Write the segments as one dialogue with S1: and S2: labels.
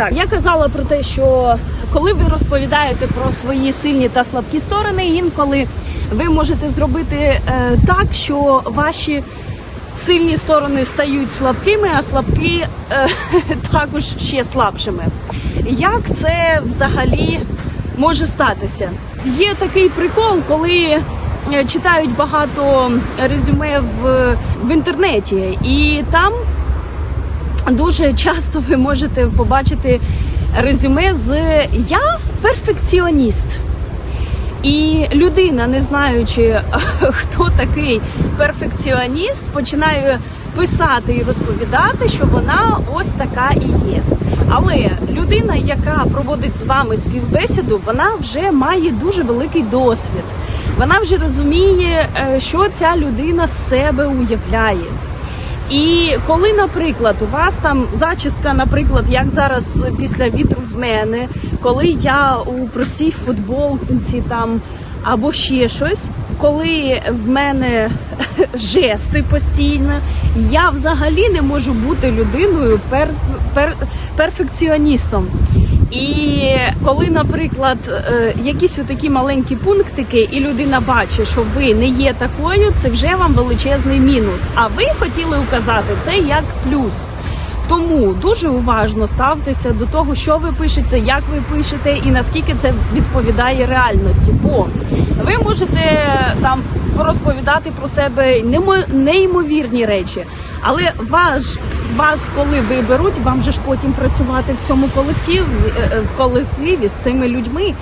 S1: Так, я казала про те, що коли ви розповідаєте про свої сильні та слабкі сторони, інколи ви можете зробити е, так, що ваші сильні сторони стають слабкими, а слабкі е, також ще слабшими. Як це взагалі може статися? Є такий прикол, коли е, читають багато резюме в, в інтернеті, і там дуже часто ви можете побачити резюме з Я перфекціоніст. І людина, не знаючи, хто такий перфекціоніст, починає писати і розповідати, що вона ось така і є. Але людина, яка проводить з вами співбесіду, вона вже має дуже великий досвід. Вона вже розуміє, е, що ця людина з себе уявляє. І коли, наприклад, у вас там зачіска, наприклад, як зараз після вітру в мене, коли я у простій футболці там або ще щось, коли в мене жести постійно, я взагалі не можу бути людиною пер, пер, перфекціоністом. І коли, наприклад, е, якісь отакі маленькі пунктики, і людина бачить, що ви не є такою, це вже вам величезний мінус. А ви хотіли указати це як плюс. Тому дуже уважно ставтеся до того, що ви пишете, як ви пишете, і наскільки це відповідає реальності. Бо ви можете там порозповідати про себе неймовірні речі, але вас, вас, коли виберуть, вам же ж потім працювати в цьому колективі е, в колективі з цими людьми,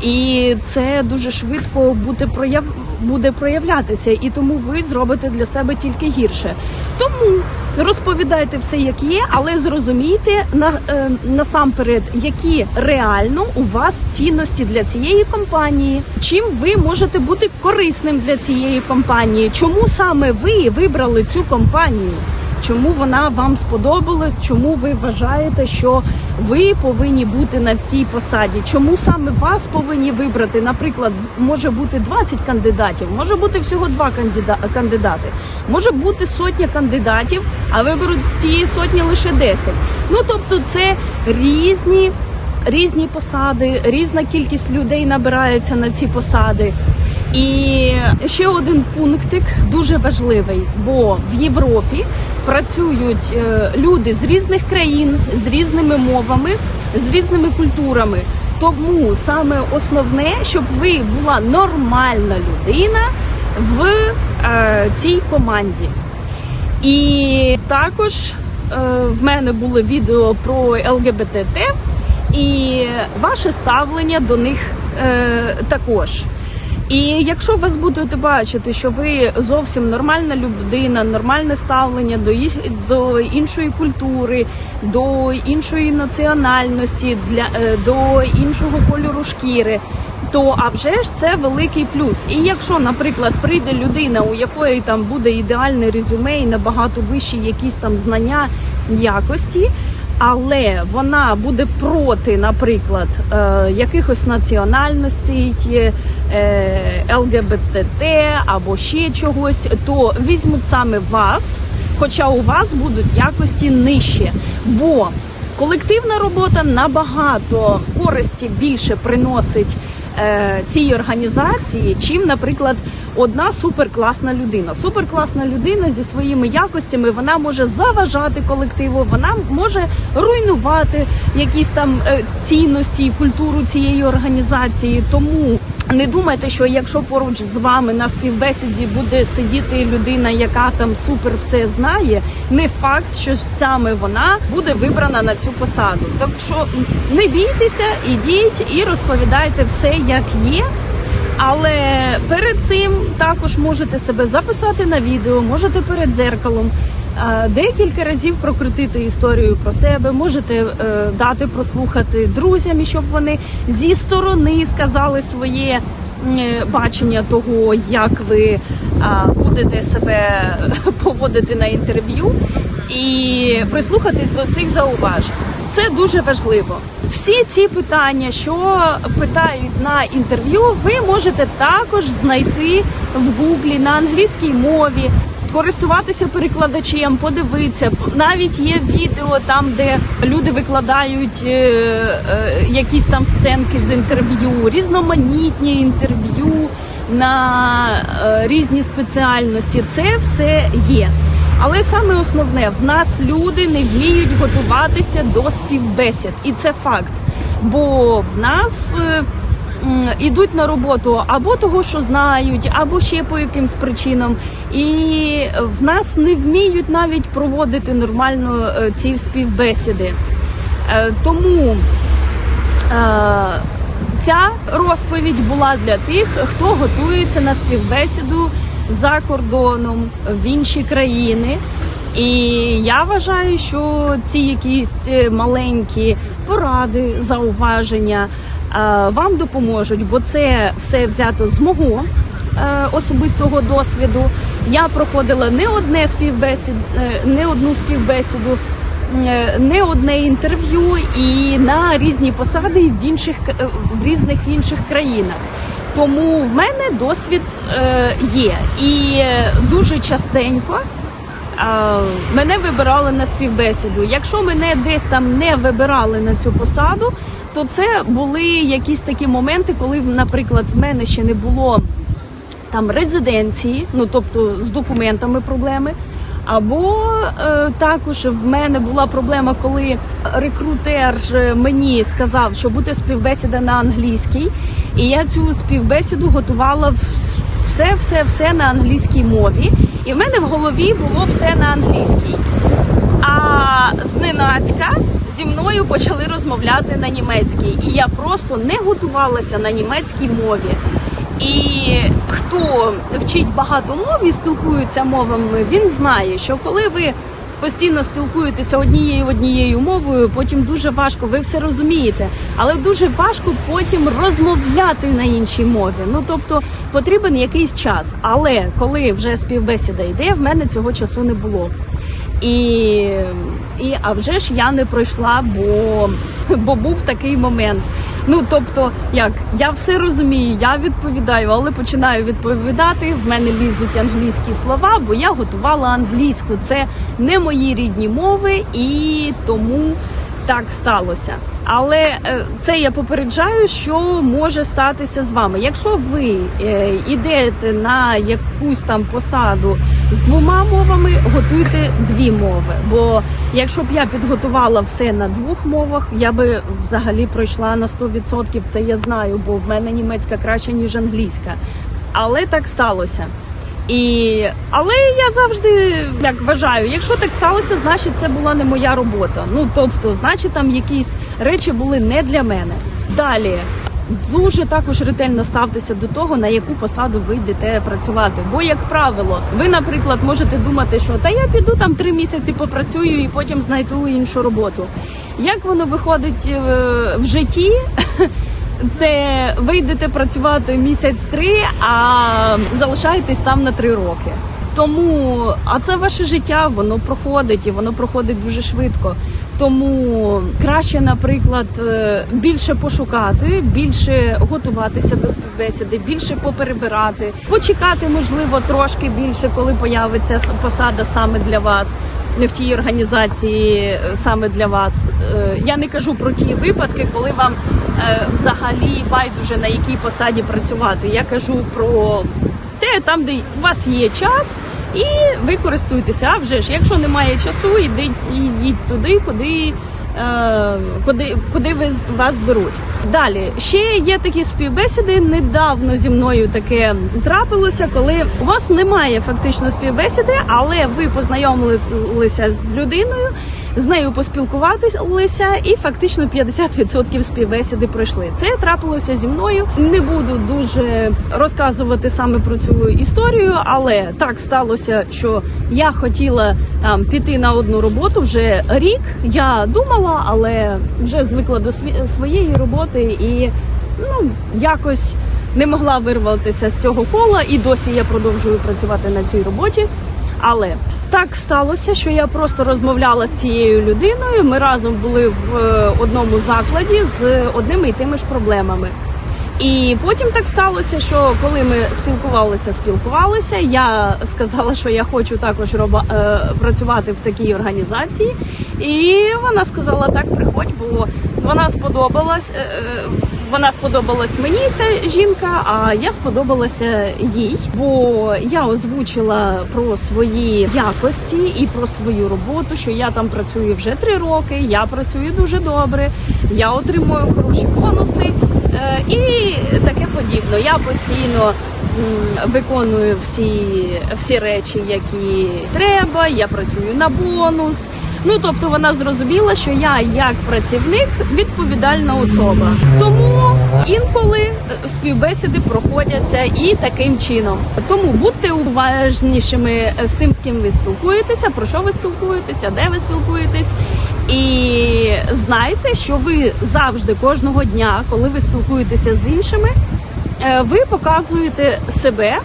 S1: і це дуже швидко буде прояв буде проявлятися, і тому ви зробите для себе тільки гірше. Тому розповідайте все, як є, але зрозумійте на е, насамперед, які реально у вас цінності для цієї компанії, чим ви можете бути корисним для цієї компанії, чому саме ви вибрали цю компанію. Чому вона вам сподобалась? Чому ви вважаєте, що ви повинні бути на цій посаді? Чому саме вас повинні вибрати? Наприклад, може бути 20 кандидатів, може бути всього два кандида- кандидати, може бути сотня кандидатів, а виберуть з цієї сотні лише 10. Ну тобто, це різні. Різні посади, різна кількість людей набирається на ці посади. І ще один пунктик дуже важливий, бо в Європі працюють е, люди з різних країн, з різними мовами, з різними культурами. Тому саме основне, щоб ви була нормальна людина в е, цій команді. І також е, в мене були відео про ЛГБТТ і ваше ставлення до них е, також. І якщо вас будете бачити, що ви зовсім нормальна людина, нормальне ставлення до до іншої культури, до іншої національності, для е, до іншого кольору шкіри, то а вже ж це великий плюс. І якщо, наприклад, прийде людина, у якої там буде ідеальне резюме і набагато вищі якісь там знання якості. Але вона буде проти, наприклад, е, якихось національностей, е, ЛГБТТ або ще чогось, то візьмуть саме вас, хоча у вас будуть якості нижче. Бо колективна робота набагато користі більше приносить е, цій організації, чим, наприклад, одна суперкласна людина. Суперкласна людина зі своїми якостями вона може заважати колективу, вона може руйнувати якісь там е, цінності і культуру цієї організації. Тому не думайте, що якщо поруч з вами на співбесіді буде сидіти людина, яка там супер все знає, не факт, що саме вона буде вибрана на цю посаду. Так що не бійтеся, ідіть і розповідайте все, як є. Але перед цим також можете себе записати на відео, можете перед зеркалом. е, Декілька разів прокрутити історію про себе, можете е, дати прослухати друзям, щоб вони зі сторони сказали своє е, бачення того, як ви будете себе поводити на інтерв'ю, і прислухатись до цих зауважень. Це дуже важливо. Всі ці питання, що питають на інтерв'ю, ви можете також знайти в гуглі на англійській мові. скористуватися перекладачем, подивитися. Навіть є відео там, де люди викладають е, е, якісь там сценки з інтерв'ю, різноманітні інтерв'ю на е, різні спеціальності. Це все є. Але саме основне, в нас люди не вміють готуватися до співбесід, і це факт. Бо в нас е, м, ідуть на роботу або того, що знають, або ще по якимсь причинам. І в нас не вміють навіть проводити нормально е, ці співбесіди. Е, Тому е, ця розповідь була для тих, хто готується на співбесіду за кордоном в інші країни. І я вважаю, що ці якісь е, маленькі поради, зауваження е, вам допоможуть, бо це все взято з мого е, особистого досвіду. Я проходила не одне співбесід, не одну співбесіду, не одне інтерв'ю і на різні посади в інших в різних інших країнах. Тому в мене досвід е, є, і е, дуже частенько е, мене вибирали на співбесіду. Якщо мене десь там не вибирали на цю посаду, то це були якісь такі моменти, коли, наприклад, в мене ще не було там резиденції, ну тобто з документами проблеми. Або е, також в мене була проблема, коли рекрутер е, мені сказав, що буде співбесіда на англійській, і я цю співбесіду готувала все, все, все на англійській мові. І в мене в голові було все на англійській. А зненацька зі мною почали розмовляти на німецькій, і я просто не готувалася на німецькій мові. І хто вчить багато мов і спілкується мовами, він знає, що коли ви постійно спілкуєтеся однією однією мовою, потім дуже важко, ви все розумієте, але дуже важко потім розмовляти на іншій мові. Ну тобто потрібен якийсь час. Але коли вже співбесіда йде, в мене цього часу не було. І, і а вже ж я не пройшла, бо, бо був такий момент. Ну тобто, як я все розумію, я відповідаю, але починаю відповідати. В мене лізуть англійські слова, бо я готувала англійську. Це не мої рідні мови, і тому так сталося. Але е, це я попереджаю, що може статися з вами. Якщо ви е, йдете на якусь там посаду з двома мовами, готуйте дві мови. Бо якщо б я підготувала все на двох мовах, я би взагалі пройшла на 100%. Це я знаю, бо в мене німецька краще ніж англійська. Але так сталося. І але я завжди як вважаю, якщо так сталося, значить це була не моя робота. Ну тобто, значить, там якісь речі були не для мене. Далі дуже також ретельно ставтеся до того, на яку посаду ви йдете працювати. Бо, як правило, ви, наприклад, можете думати, що та я піду там три місяці попрацюю і потім знайду іншу роботу. Як воно виходить е, в житті? Це ви йдете працювати місяць три, а залишаєтесь там на три роки. Тому, а це ваше життя, воно проходить і воно проходить дуже швидко. Тому краще, наприклад, е, більше пошукати, більше готуватися до співбесіди, більше поперебирати, почекати, можливо, трошки більше, коли появиться посада саме для вас. Не в тій організації е, саме для вас. Е, Я не кажу про ті випадки, коли вам е, взагалі байдуже на якій посаді працювати. Я кажу про те, там, де у вас є час, і ви користуєтеся. А вже ж, якщо немає часу, йдіть, йдіть туди, куди. Е, Куди, куди ви вас беруть далі? Ще є такі співбесіди. Недавно зі мною таке трапилося, коли у вас немає фактично співбесіди, але ви познайомилися з людиною, з нею поспілкуватися, і фактично 50% співбесіди пройшли. Це трапилося зі мною. Не буду дуже розказувати саме про цю історію, але так сталося, що я хотіла там піти на одну роботу вже рік. Я думала, але вже звикла до своєї роботи і ну якось не могла вирватися з цього кола, і досі я продовжую працювати на цій роботі. Але так сталося, що я просто розмовляла з цією людиною. Ми разом були в е, одному закладі з одними і тими ж проблемами. І потім так сталося, що коли ми спілкувалися, спілкувалися, я сказала, що я хочу також роба, е, працювати в такій організації. І вона сказала: так, приходь, бо вона сподобалась. Вона сподобалась мені, ця жінка, а я сподобалася їй. Бо я озвучила про свої якості і про свою роботу, що я там працюю вже три роки. Я працюю дуже добре, я отримую хороші бонуси. Е, І таке подібне. Я постійно виконую всі, всі речі, які треба. Я працюю на бонус. Ну тобто вона зрозуміла, що я як працівник відповідальна особа. Тому інколи співбесіди проходяться і таким чином. Тому будьте уважнішими з тим, з ким ви спілкуєтеся, про що ви спілкуєтеся, де ви спілкуєтесь. І знайте, що ви завжди кожного дня, коли ви спілкуєтеся з іншими, е, ви показуєте себе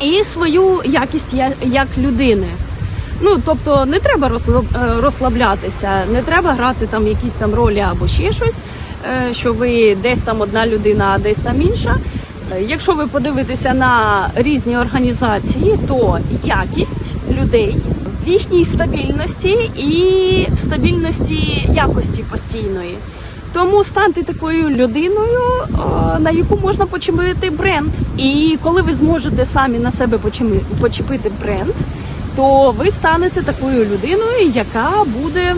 S1: і свою якість як людини. Ну тобто не треба е, розслаблятися, не треба грати там якісь там ролі або ще щось, е, що ви десь там одна людина, а десь там інша. Е, Якщо ви подивитеся на різні організації, то якість людей в їхній стабільності і в стабільності якості постійної. Тому станьте такою людиною, на яку можна почепити бренд. І коли ви зможете самі на себе почепити бренд, то ви станете такою людиною, яка буде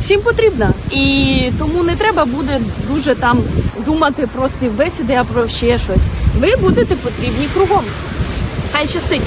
S1: всім потрібна. І тому не треба буде дуже там думати про співбесіди, а про ще щось. Ви будете потрібні кругом. Хай щастить!